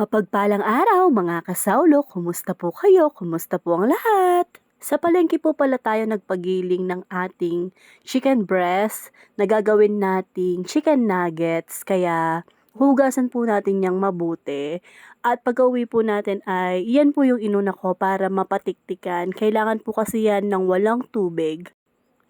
Mapagpalang araw mga kasawlo, kumusta po kayo? Kumusta po ang lahat? Sa palengke po pala tayo nagpagiling ng ating chicken breast na gagawin nating chicken nuggets. Kaya hugasan po natin yang mabuti. At pag po natin ay yan po yung inuna ko para mapatiktikan. Kailangan po kasi yan ng walang tubig.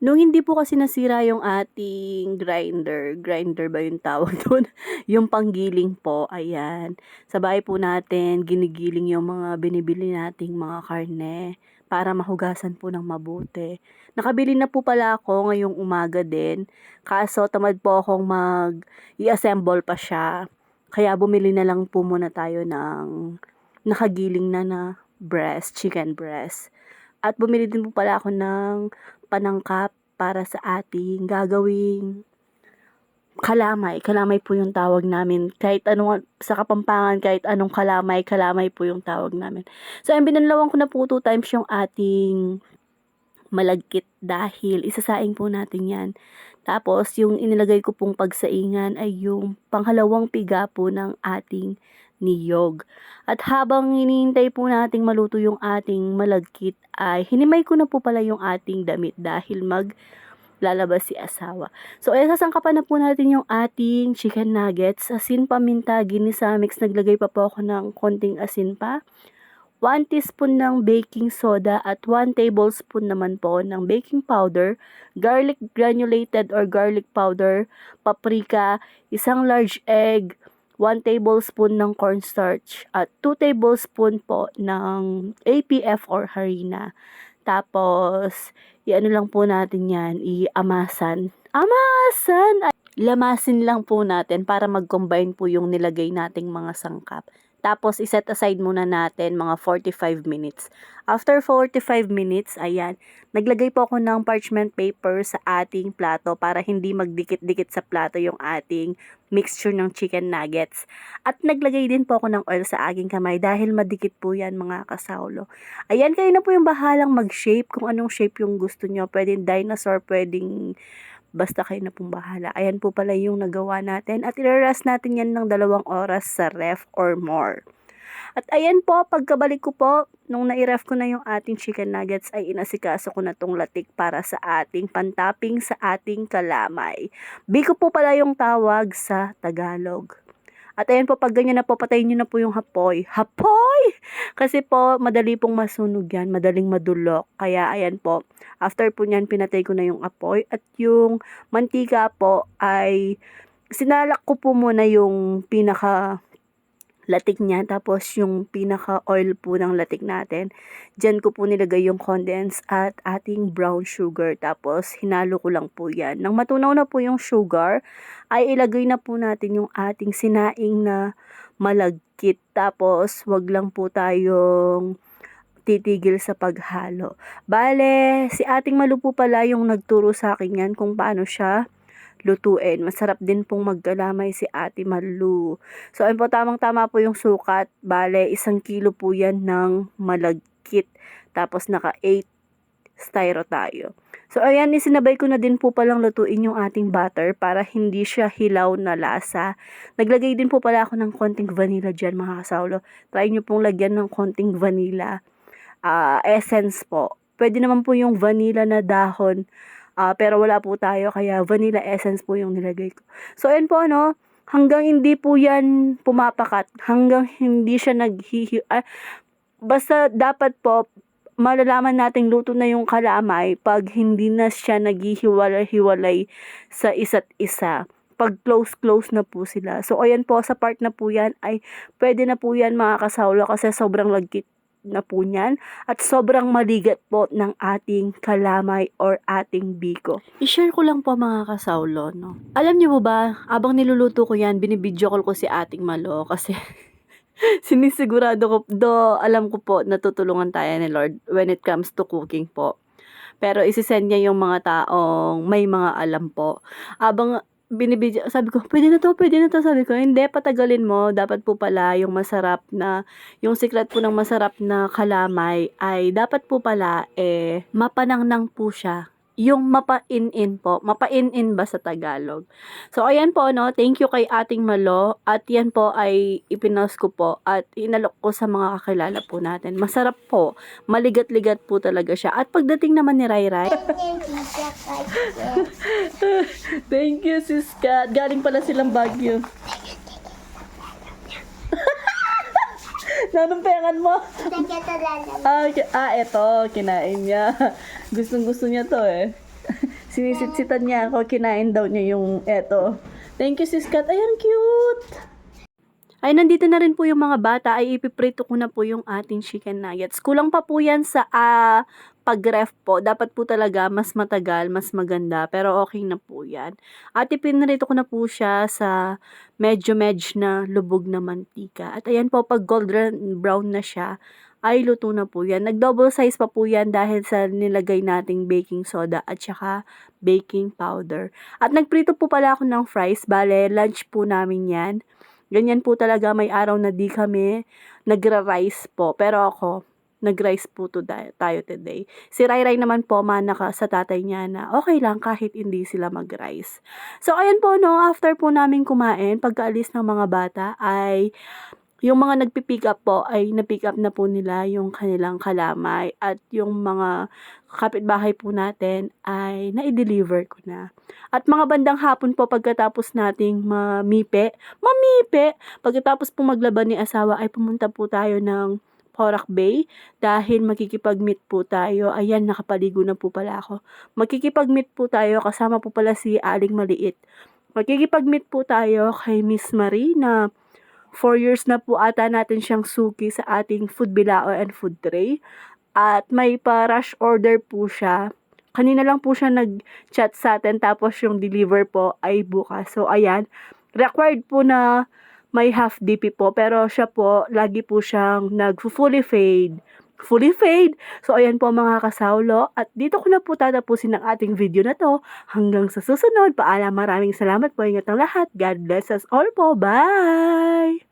Nung hindi po kasi nasira yung ating grinder, grinder ba yung tawag doon? yung panggiling po, ayan. Sa bahay po natin, ginigiling yung mga binibili nating mga karne para mahugasan po ng mabuti. Nakabili na po pala ako ngayong umaga din. Kaso tamad po akong mag i-assemble pa siya. Kaya bumili na lang po muna tayo ng nakagiling na na breast, chicken breast. At bumili din po pala ako ng panangkap para sa ating gagawing kalamay. Kalamay po yung tawag namin. Kahit anong, sa Kapampangan, kahit anong kalamay, kalamay po yung tawag namin. So, ang binanlawan ko na po two times yung ating malagkit dahil isasaing po natin yan. Tapos, yung inilagay ko pong pagsaingan ay yung panghalawang piga po ng ating niyog. At habang hinihintay po nating maluto yung ating malagkit ay hinimay ko na po pala yung ating damit dahil mag lalabas si asawa. So, ay sasangkapan na po natin yung ating chicken nuggets. Asin, paminta, ginisa, mix. Naglagay pa po ako ng konting asin pa. 1 teaspoon ng baking soda at 1 tablespoon naman po ng baking powder, garlic granulated or garlic powder, paprika, isang large egg, 1 tablespoon ng cornstarch at 2 tablespoon po ng APF or harina. Tapos, i-ano lang po natin yan, i-amasan. Amasan! Lamasin lang po natin para mag-combine po yung nilagay nating mga sangkap. Tapos, iset aside muna natin mga 45 minutes. After 45 minutes, ayan, naglagay po ako ng parchment paper sa ating plato para hindi magdikit-dikit sa plato yung ating mixture ng chicken nuggets. At naglagay din po ako ng oil sa aking kamay dahil madikit po yan mga kasaulo. Ayan, kayo na po yung bahalang mag-shape kung anong shape yung gusto nyo. Pwedeng dinosaur, pwedeng Basta kayo na pong bahala. Ayan po pala yung nagawa natin. At iraras natin yan ng dalawang oras sa ref or more. At ayan po, pagkabalik ko po, nung nairef ko na yung ating chicken nuggets, ay inasikaso ko na tong latik para sa ating pantapping sa ating kalamay. Biko po pala yung tawag sa Tagalog. At ayan po, pag ganyan na po, patayin nyo na po yung hapoy. Hapoy! Kasi po, madali pong masunog yan, madaling madulok. Kaya ayan po, after po nyan, pinatay ko na yung apoy. At yung mantika po ay sinalak ko po muna yung pinaka latik niya. Tapos yung pinaka-oil po ng latik natin. Diyan ko po nilagay yung condense at ating brown sugar. Tapos hinalo ko lang po yan. Nang matunaw na po yung sugar, ay ilagay na po natin yung ating sinaing na malagkit. Tapos wag lang po tayong titigil sa paghalo. Bale, si ating malupo pala yung nagturo sa akin yan kung paano siya lutuin. Masarap din pong magkalamay si Ate Malu. So, ayun po, tamang-tama po yung sukat. Bale, isang kilo po yan ng malagkit. Tapos, naka 8 styro tayo. So, ayan, isinabay ko na din po palang lutuin yung ating butter para hindi siya hilaw na lasa. Naglagay din po pala ako ng konting vanilla dyan, mga kasaulo. Try nyo pong lagyan ng konting vanilla uh, essence po. Pwede naman po yung vanilla na dahon Uh, pero wala po tayo, kaya vanilla essence po yung nilagay ko. So, ayun po, ano, hanggang hindi po yan pumapakat, hanggang hindi siya naghihi... Uh, basta dapat po, malalaman nating luto na yung kalamay pag hindi na siya naghihiwalay-hiwalay sa isa't isa pag close-close na po sila. So, ayan po, sa part na po yan, ay pwede na po yan mga kasawla kasi sobrang lagkit na po niyan at sobrang maligat po ng ating kalamay or ating biko. I-share ko lang po mga kasawlo, no? Alam niyo po ba, abang niluluto ko yan, binibidyo call ko si ating malo kasi sinisigurado ko, do alam ko po natutulungan tayo ni Lord when it comes to cooking po. Pero isisend niya yung mga taong may mga alam po. Abang binibidyo, sabi ko, pwede na to, pwede na to, sabi ko, hindi, patagalin mo, dapat po pala yung masarap na, yung secret po ng masarap na kalamay ay dapat po pala, eh, mapanangnang po siya. Yung mapa-in-in po. Mapa-in-in ba sa Tagalog? So, ayan po, no? Thank you kay ating Malo. At yan po ay ipinost ko po at inalok ko sa mga kakilala po natin. Masarap po. Maligat-ligat po talaga siya. At pagdating naman ni Rai Rai, Thank you, sis Kat. Galing pala silang Baguio. Nanumpengan mo? Ah, ah, eto. Kinain niya. Gustong gusto niya to eh. Sinisitsitan niya ako. Kinain daw niya yung eto. Thank you, sis Kat. Ayan, cute. Ay, nandito na rin po yung mga bata. Ay, ipiprito ko na po yung ating chicken nuggets. Kulang pa po yan sa ah, pag-ref po. Dapat po talaga mas matagal, mas maganda. Pero okay na po yan. At ipinrito ko na po siya sa medyo medj na lubog na mantika. At ayan po, pag golden brown na siya, ay luto na po yan. Nag-double size pa po yan dahil sa nilagay nating baking soda at saka baking powder. At nagprito po pala ako ng fries. Bale, lunch po namin yan. Ganyan po talaga, may araw na di kami nagra-rice po. Pero ako, nag-rice po to tayo today. Si Rai Rai naman po, mana ka sa tatay niya na okay lang kahit hindi sila mag-rice. So, ayan po, no, after po namin kumain, pagkaalis ng mga bata, ay yung mga nagpipick up po ay napick up na po nila yung kanilang kalamay at yung mga kapitbahay po natin ay na-deliver ko na. At mga bandang hapon po pagkatapos nating mamipe, mamipe, pagkatapos po maglaban ni asawa ay pumunta po tayo ng Porac Bay dahil makikipag-meet po tayo. Ayan, nakapaligo na po pala ako. Makikipag-meet po tayo kasama po pala si Aling Maliit. Makikipag-meet po tayo kay Miss Marie na 4 years na po ata natin siyang suki sa ating food bilao and food tray. At may pa-rush order po siya. Kanina lang po siya nag-chat sa atin tapos yung deliver po ay bukas. So ayan, required po na may half DP po pero siya po lagi po siyang nag-fully fade. Fully fade. So ayan po mga kasaulo at dito ko na po tatapusin ang ating video na to. Hanggang sa susunod, paalam maraming salamat po ingat ang lahat. God bless us all po. Bye!